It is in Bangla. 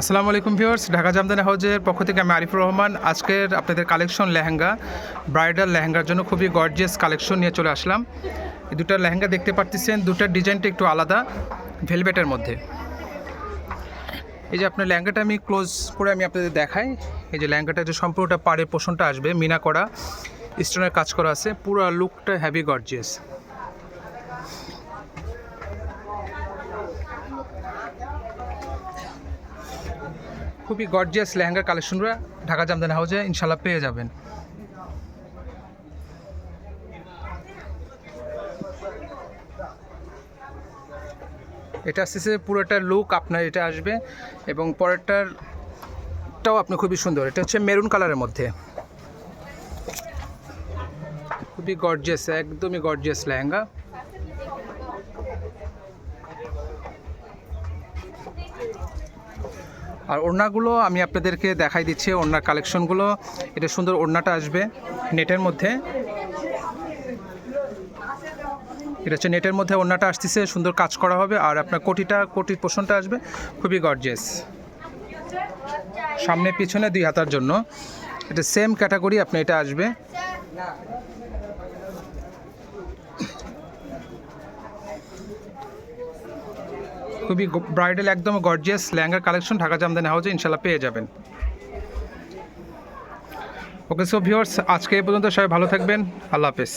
আসসালামু আলাইকুম ভিউয়ার্স, ঢাকা জামদানি হাউজের পক্ষ থেকে আমি আরিফুর রহমান। আজকের আপনাদের কালেকশন লেহেঙ্গা, ব্রাইডাল লেহেঙ্গার জন্য খুবই গর্জিয়াস কালেকশন নিয়ে চলে আসলাম। এই দুটো লেহেঙ্গা দেখতে পারতেছেন দুটার ডিজাইনটা একটু আলাদা ভেলভেটের মধ্যে। এই যে আপনার লেহেঙ্গাটা আমি ক্লোজ করে আমি আপনাদের দেখাই। এই যে লেহেঙ্গাটা যে সম্পূর্ণটা পাড়ে পোষণটা আসবে, মিনা করা স্টোনের কাজ করা আছে, পুরো লুকটা হ্যাভি গর্জিয়াস খুবই গর্জিয়াস লেহেঙ্গার কালেকশনরা ঢাকা জামদানি হাউজে ইনশাল্লাহ পেয়ে যাবেন। এটা আসতেছে পুরোটা লুক আপনার এটা আসবে এবং পরেরটারটাও আপনি খুবই সুন্দর। এটা হচ্ছে মেরুন কালারের মধ্যে। খুবই গর্জিয়াস একদমই গর্জিয়াস লেহেঙ্গা। আর ওড়নাগুলো আমি আপনাদেরকে দেখাই দিচ্ছি, ওড়নার কালেকশনগুলো এটা সুন্দর ওড়নাটা আসবে নেটের মধ্যে। এটা হচ্ছে নেটের মধ্যে ওড়নাটা আসতেছে, সুন্দর কাজ করা হবে। আর আপনার কোটিটা, কোটির পোষণটা আসবে, খুবই গর্জেস সামনে, পিছনে দুই হাতার জন্য। এটা সেম ক্যাটাগরি আপনি এটা আসবে। খুবই ব্রাইডাল একদম গর্জিয়াস ল্যাঙ্গার কালেকশন ঢাকা জামদানি হাউজে ইনশাল্লাহ পেয়ে যাবেন। ওকে সো ভিওর্স আজকে এই পর্যন্ত সবাই ভালো থাকবেন। আল্লাহ হাফেজ।